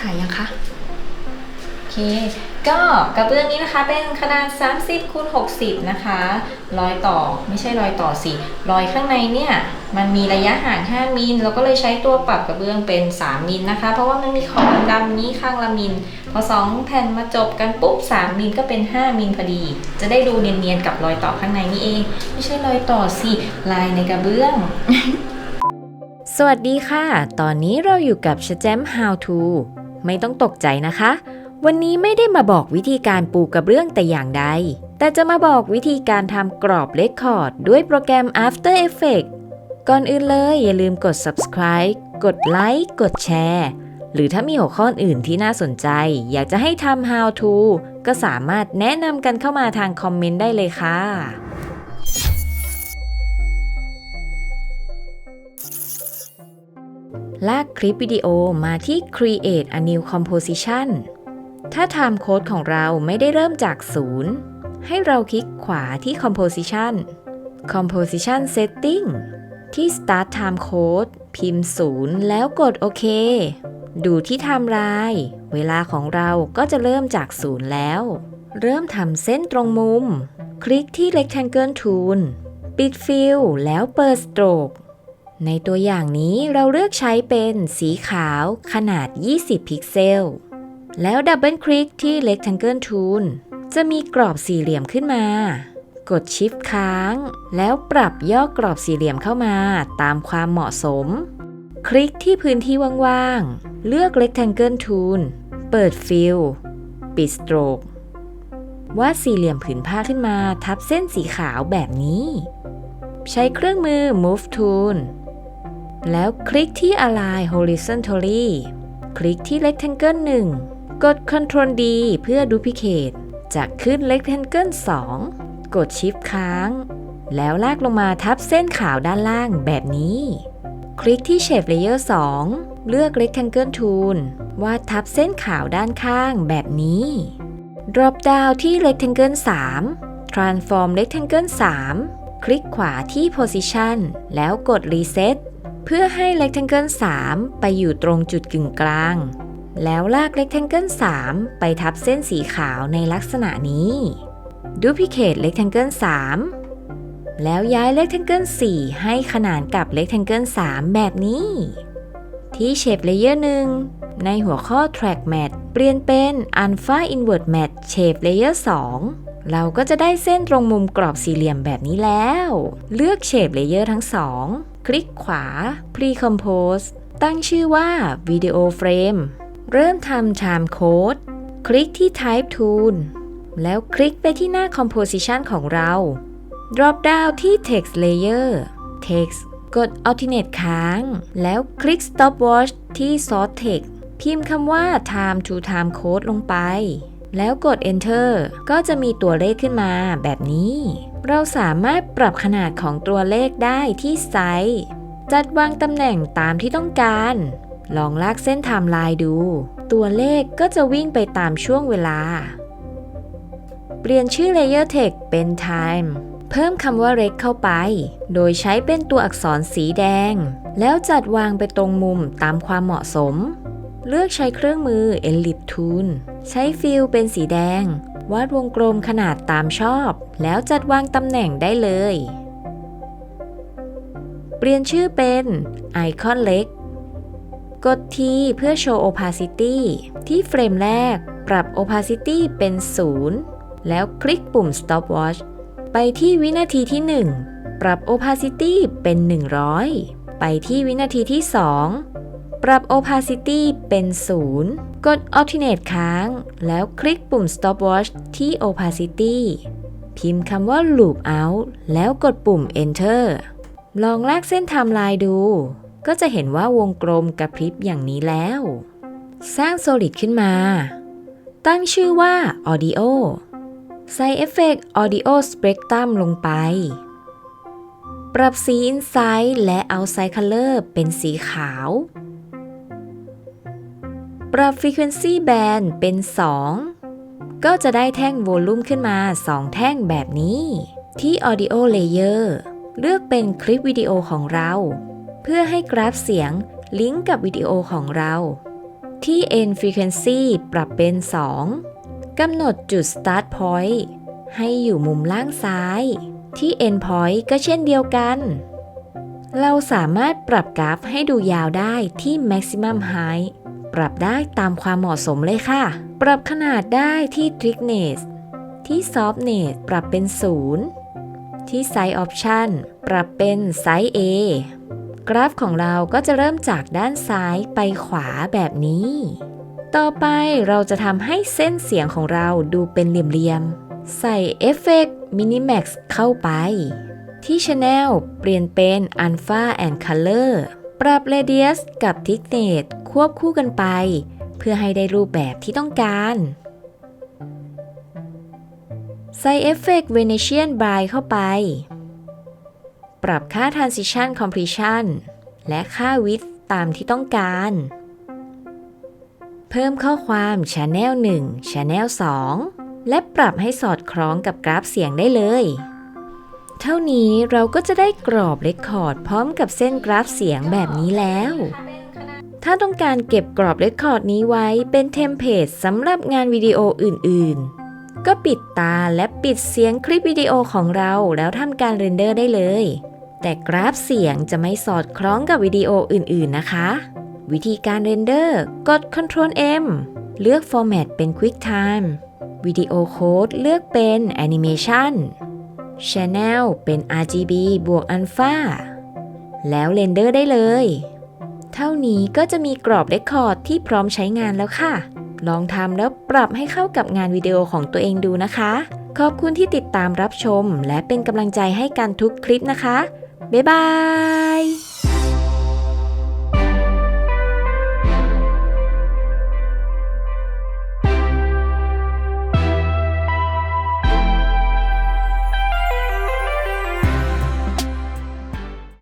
ถ่ายยังคะ โอเค ก็กระเบื้องนี้นะคะเป็นขนาด 30คูณ60 นะคะ รอยต่อไม่ใช่รอยต่อสิ รอยข้างในเนี่ยมันมีระยะห่าง 5 มิลเราก็เลยใช้ตัวปรับกระเบื้องเป็น 3 มิลนะคะ เพราะว่ามันมีขอบดำนี้ข้างละมิล พอ 2 แผ่นมาจบกันปุ๊บ 3 มิลก็เป็น 5 มิลพอดี จะได้ดูเนียนๆกับรอยต่อข้างในนี่เอง ไม่ใช่รอยต่อสิลายในกระเบื้องสวัสดีค่ะ ตอนนี้เราอยู่กับชแจม How to ไม่ต้องตกใจนะคะ วันนี้ไม่ได้มาบอกวิธีการปูกระเบื้องแต่อย่างใด แต่จะมาบอกวิธีการทำกรอบเลคคอร์ดด้วยโปรแกรม After Effects ก่อนอื่นเลยอย่าลืมกด subscribe กดไลค์ กดแชร์ หรือถ้ามีหัวข้ออื่นที่น่าสนใจ อยากจะให้ทำ How to ก็สามารถแนะนำกันเข้ามาทางคอมเมนต์ได้เลยค่ะ ลากคลิปวิดีโอมาที่ Create a new composition ถ้า time code ของเราไม่ได้เริ่มจากศูนย์ให้เราคลิกขวาที่ composition composition setting ที่ start time code พิมพ์ศูนย์แล้วกดโอเค ดูที่ timeline เวลาของเราก็จะเริ่มจากศูนย์แล้ว เริ่มทำเส้นตรงมุม คลิกที่ rectangle tool ปิดฟิลแล้วเปิด stroke ในตัวอย่างนี้เราเลือกใช้เป็นสีขาวขนาด 20 พิกเซล แล้วดับเบิลคลิกที่ Rectangle Tool จะมีกรอบสี่เหลี่ยมขึ้นมา กด Shift ค้าง แล้วปรับย่อกรอบสี่เหลี่ยมเข้ามาตามความเหมาะสม คลิกที่พื้นที่ว่างๆ เลือก Rectangle Tool เปิดฟิลปิด Stroke วาดสี่เหลี่ยมผืนผ้าขึ้นมาทับเส้นสีขาวแบบนี้ ใช้เครื่องมือ Move Tool แล้วคลิกที่ Align Horizontally คลิกที่ Rectangle 1 กด Ctrl D เพื่อ Duplicate จะขึ้น Rectangle 2 กด Shift ค้าง แล้วลากลงมาทับเส้นขาวด้านล่างแบบนี้ คลิกที่ Shape Layer 2 เลือก Rectangle Tool วาดทับเส้นขาวด้านข้างแบบนี้ Drop down ที่ Rectangle 3 Transform Rectangle 3 คลิกขวาที่ Position แล้วกด Reset พื่อให้ rectangle 3 ไปอยู่ตรงจุดกึ่งกลาง แล้วลาก rectangle 3 ไปทับเส้นสีขาวในลักษณะนี้ duplicate rectangle 3 แล้วย้าย rectangle 4 ให้ขนานกับ rectangle 3 แบบนี้ ที่ shape layer 1 ในหัวข้อ track mat เปลี่ยนเป็น alpha invert mat shape layer 2เราก็จะได้เส้นตรงมุมกรอบสี่เหลี่ยมแบบนี้แล้ว เลือก shape layer ทั้งสอง คลิกขวา Pre-compose ตั้งชื่อว่า Video Frame เริ่มทำ Time Code คลิกที่ Type Tool แล้วคลิกไปที่หน้า Composition ของเรา Drop down ที่ Text Layer Text กด Alternate ค้าง แล้วคลิก Stopwatch ที่ Source Text พิมพ์คำว่า Time to Time Code ลงไป แล้วกด Enter ก็จะมีตัวเลขขึ้นมาแบบนี้ เราสามารถปรับขนาดของตัวเลขได้ที่ไซส์จัดวางตำแหน่งตามที่ต้องการ ลองลากเส้นไทม์ไลน์ดู ตัวเลขก็จะวิ่งไปตามช่วงเวลา เปลี่ยนชื่อ Layer Text เป็น Time เพิ่มคำว่า Rec เข้าไป โดยใช้เป็นตัวอักษรสีแดง แล้วจัดวางไปตรงมุมตามความเหมาะสม เลือกใช้เครื่องมือ Ellipse Tool ใช้ฟิลเป็นสีแดง วาดวงกลมขนาดตามชอบ แล้วจัดวางตำแหน่งได้เลย เปลี่ยนชื่อเป็นไอคอนเล็ก กดทีเพื่อโชว์ opacity ที่เฟรมแรก ปรับ opacity เป็น 0 แล้วคลิกปุ่ม stopwatch ไปที่วินาทีที่ 1 ปรับ opacity เป็น 100 ไปที่วินาทีที่ 2 ปรับ opacity เป็น 0 กด alternate ค้าง แล้วคลิกปุ่ม stopwatch ที่ opacity พิมพ์คำว่า loop out แล้วกดปุ่ม enter ลองลากเส้นไทม์ไลน์ดู ก็จะเห็นว่าวงกลมกระพริบอย่างนี้แล้ว สร้าง Solid ขึ้นมา ตั้งชื่อว่า Audio ใส่เอฟเฟกต์ Audio Spectrum ลงไป ปรับสี Inside และ Outside Color เป็นสีขาว ปรับ Frequency Band เป็น 2 ก็จะได้แท่งโวลูมขึ้นมา 2 แท่งแบบนี้ ที่ Audio Layer เลือกเป็นคลิปวิดีโอของเรา เพื่อให้กราฟเสียงลิงก์กับวิดีโอของเรา ที่ end frequency ปรับเป็น 2 กำหนดจุด start point ให้อยู่มุมล่างซ้าย ที่ end point ก็เช่นเดียวกัน เราสามารถปรับกราฟให้ดูยาวได้ที่ maximum height ปรับได้ตามความเหมาะสมเลยค่ะ ปรับขนาดได้ที่ thickness ที่ softness ปรับเป็น 0 ที่ size option ปรับเป็น size A กราฟของเราก็จะเริ่มจากด้านซ้ายไปขวาแบบนี้ ต่อไปเราจะทำให้เส้นเสียงของเราดูเป็นเหลี่ยมๆ ใส่เอฟเฟกต์ Minimax เข้าไป ที่ Channel เปลี่ยนเป็น Alpha and Color ปรับ Radius กับ Thickness ควบคู่กันไป เพื่อให้ได้รูปแบบที่ต้องการใส่เอฟเฟกต์ Venetian Bright เข้าไป ปรับค่า Transition Compression และค่า Width ตามที่ต้องการ เพิ่มข้อความ Channel 1 Channel 2 และปรับให้สอดคล้องกับกราฟเสียงได้เลย เท่านี้เราก็จะได้กรอบเรคคอร์ดพร้อมกับเส้นกราฟเสียงแบบนี้แล้ว ถ้าต้องการเก็บกรอบเรคคอร์ดนี้ไว้เป็นเทมเพลตสำหรับงานวิดีโออื่นๆ ก็ปิดตาและปิดเสียงคลิปวิดีโอของเราแล้วทำการเรนเดอร์ได้เลย แต่กราฟเสียงจะไม่สอดคล้องกับวิดีโออื่นๆนะคะ วิธีการเรนเดอร์กด Ctrl M เลือก Format เป็น QuickTime วิดีโอโค้ดเลือกเป็น Animation Channel เป็น RGB บวก Alpha แล้วเรนเดอร์ได้เลย เท่านี้ก็จะมีกรอบเรคคอร์ดที่พร้อมใช้งานแล้วค่ะ ลองทำแล้วปรับให้เข้ากับงานวิดีโอของตัวเองดูนะคะ ขอบคุณที่ติดตามรับชม และเป็นกำลังใจให้กันทุกคลิปนะคะ บ๊ายบาย